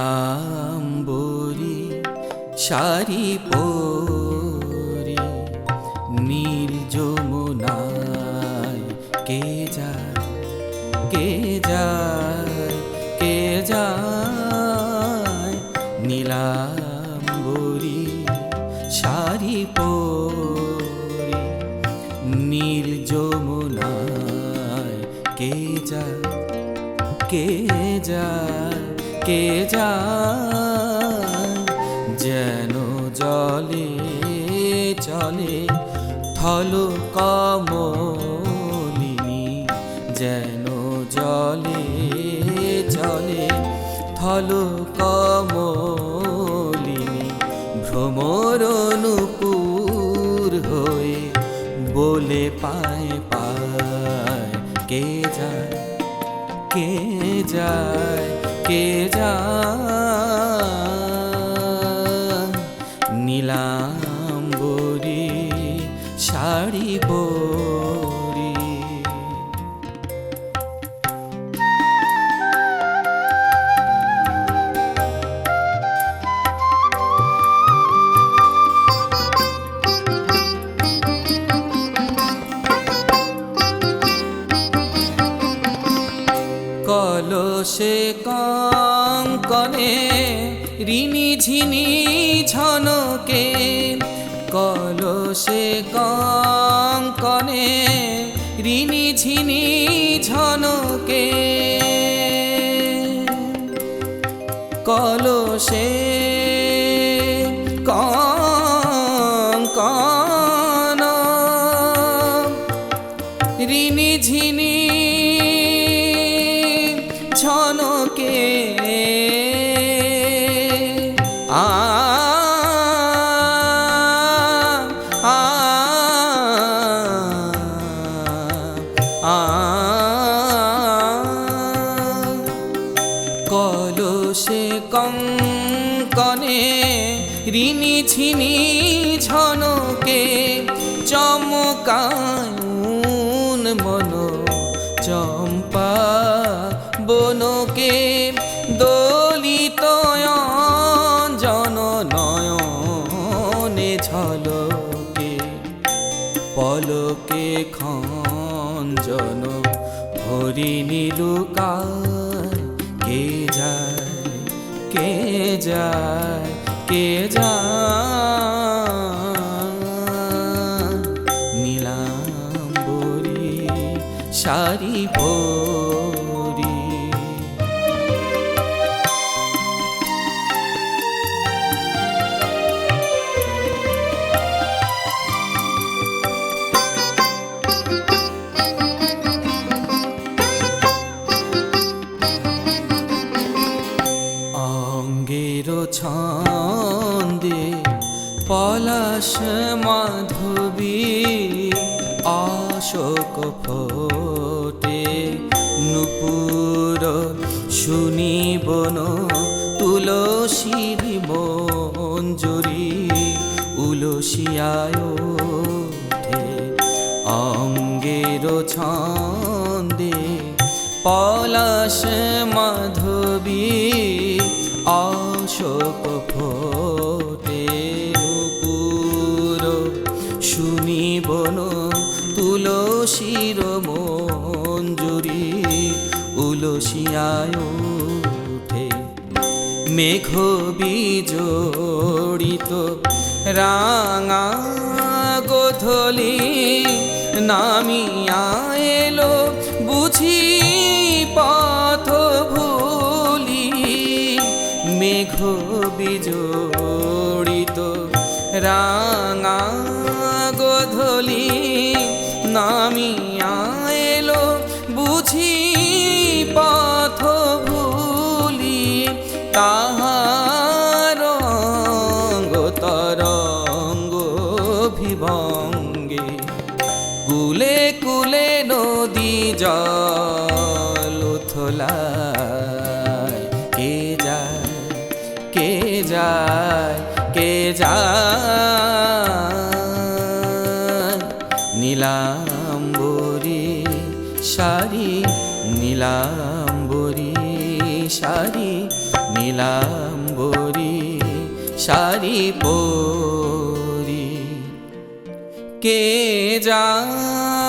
নীলাম্বরী শাড়ি পরে, নীল যমুনায় কে যায় কে যায় কে যায়? নীলাম্বরী, শাড়ি পরে, নীল যমুনায় কে যায় কে যায়? কে যায়? যেন জলে চলে থল কমলিনী, যেন জলে চলে থল কমলিনী, ভ্রমর নুপুর হয়ে বলে পায় পায় কে যায়? কে যায়? কে নীলাম্বরী শাড়ি কলসে কঙ্কনে ঋণি ঝিনি ঝনকে। কলসে কঙ্কনে ঋণি ঝিনি ঝনকে। কলসে ছনকে আ কলসে কঙ্কনে ঋণী ছিনি ঝনকে চমকায়ুন মন চম্পা বনকে দলিত জন নয়নে ঝলকে পলকে খঞ্জন হরিণী লুকায় কে যায় কে যায় কে যায়? নীলাম্বরী শাড়ি ছন্দে পলাশ মাধবী অশোক ফোটে নুপুর শুনিবন তুলসীর মঞ্জুরি উলসিয়ায় অঙ্গের ছন্দে পলাশ মাধবী অশোক ফোটে নুপুর শুনিবন তুলসীর মঞ্জুরি উলসিয়ায় ওঠে মেঘ বিজড়িত রাঙা গোধলি নামিয়া বিজড়িত। রাঙা গোধলি নামিয়া এলো বুঝি পথ ভুলি। তাহার রঙ্গ তরঙ্গ ভিভঙ্গে কুলে কুলে নদী জল থলায় শাড়ি নীলাম্বরী শাড়ি নীলাম্বরী শাড়ি পরি। কে যায়